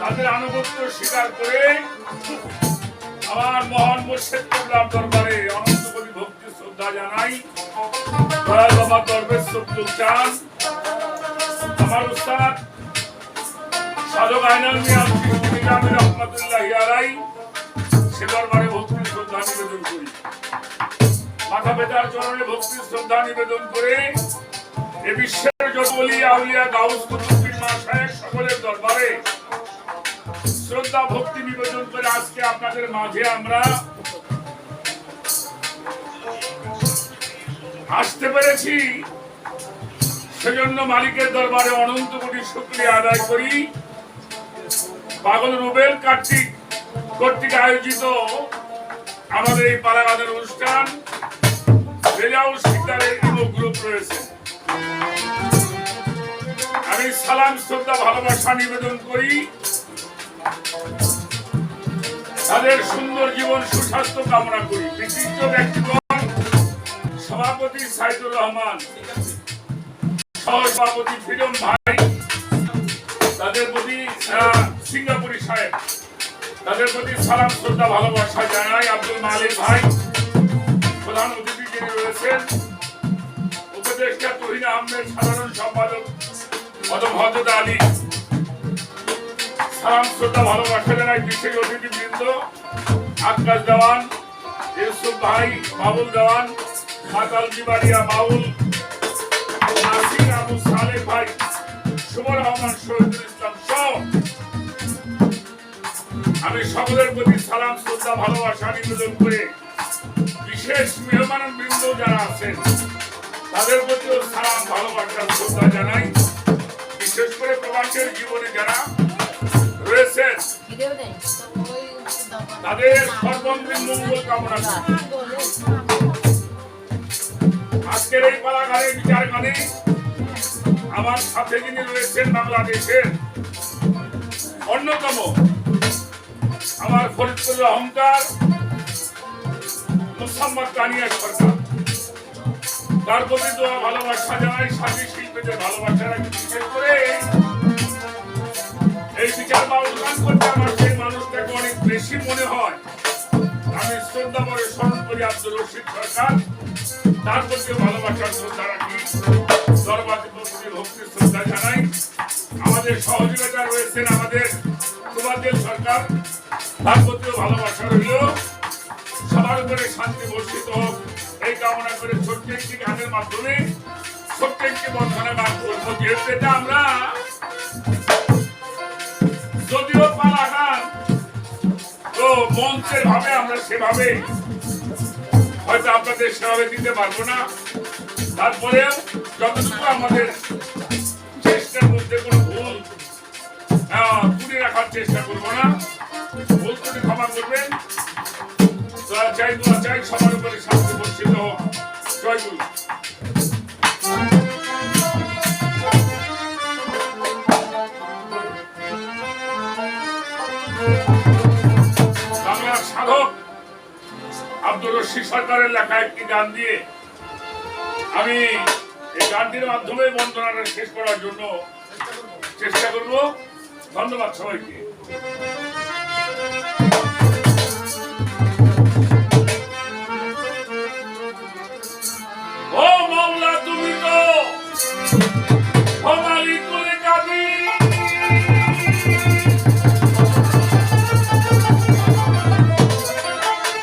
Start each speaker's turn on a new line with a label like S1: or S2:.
S1: তাদের আনুগত্য স্বীকার করে আমার মহান মুর্শিদ কিবলার দরবারে অনন্ত কোটি ভক্তি শ্রদ্ধা জানাই। বাবা দরবেশ চান। আমার উস্তাদ সাধক আইনাল মিয়া নিজামী রহমতুল্লাহ আলাই সে দরবারে ভক্তি শ্রদ্ধা নিবেদন করি মাথা পেতার চরণে ভক্তি শ্রদ্ধা নিবেদন করে এ বিশ্বের যত আউলিয়া গাউস কুতুব মা সকলের দরবারে শ্রদ্ধা ভক্তি নিবেদন করে আজকে আপনাদের মাঝে আমরা আসতে পেরেছি সেজন্য মালিকের দরবারে অনন্ত কোটি শুক্রিয়া আদায় করি। পাগল রুবেল কার্তিক কর্তৃক আয়োজিত আমাদের এই পাড়াগানের অনুষ্ঠান আমি সালাম, শ্রদ্ধা, ভালোবাসা নিবেদন করি। তাদের সুন্দর জীবন, সুস্বাস্থ্য কামনা করি। বিশিষ্ট ব্যক্তিগণ, সভাপতি সাইদুর রহমান, সহসভাপতি ফিরম ভাই তাদের প্রতি সিঙ্গাপুরি সাহেব, তাদের প্রতি সালাম, শ্রদ্ধা, ভালোবাসা জানাই আব্দুল মালিক ভাই, প্রধান অতিথি যিনি রয়েছেন, উপদেষ্টা তহিন আহমেদ, সাধারণ সম্পাদক মদম হজরত আলী। সালাম, শ্রদ্ধা, ভালোবাসা জানাই বিশেষ অতিথিবৃন্দ, আকাশ দেওয়ান, ইউসুফ ভাই, বাবুল দেওয়ান মাতাল জিবাড়িয়া বাউল, নাসির আবু সালেহ ভাই, শুভ রহমান শহীদুল সকলের প্রতি সালাম, শ্রদ্ধা, ভালোবাসা নিবেদন করে বিশেষ মেহমান বৃন্দ যারা আছেন, তাদের প্রতিও সালাম, ভালোবাসা, শ্রদ্ধা জানাই। বিশেষ করে প্রবাসের জীবনে যারা রয়েছেন, তাদের সর্বাঙ্গীন মঙ্গল কামনা আজকের এই পালাগারে বিচার গানে আমার সাথে যিনি রয়েছেন বাংলাদেশের অন্যতম আমার ফরিদপুরের অহংকার মুসাম্মদ কানিয়া সরকার। তার প্রতি দোয়া ভালোবাসা সাথী শিল্পীদের ভালোবাসা রাখি। বিশেষ করে এই বিচার বা করতে আমার সেই মানুষটাকে অনেক বেশি মনে হয়। আমি শ্রদ্ধা করে স্মরণ করি আব্দুল রশিদ সরকার। তার প্রতি ভালোবাসার শ্রদ্ধা রাখি। প্রতি ভক্তি শ্রদ্ধা জানাই। আমাদের সহযোগিতা রয়েছেন আমাদের সরকার। তার ভালোবাসা রইল সবার উপরে শান্তি বর্ষিত এই কামনা করে ছোট্ট একটি গানের মাধ্যমে ছোট্ট একটি বন্ধনে গান আমরা, যদিও পালা গান, তো মঞ্চের ভাবে আমরা সেভাবে হয়তো আপনাদের সেভাবে দিতে পারব না। তারপরেও যতটুকু আমাদের সবার বর্ষিত হোক। জয় গুরু। সাধক আব্দুর রশিদ সরকারের লেখা একটি গান দিয়ে আমি এই গানটির মাধ্যমে বন্দনাটা শেষ করার জন্য চেষ্টা করব। ধন্যবাদ সবাইকে।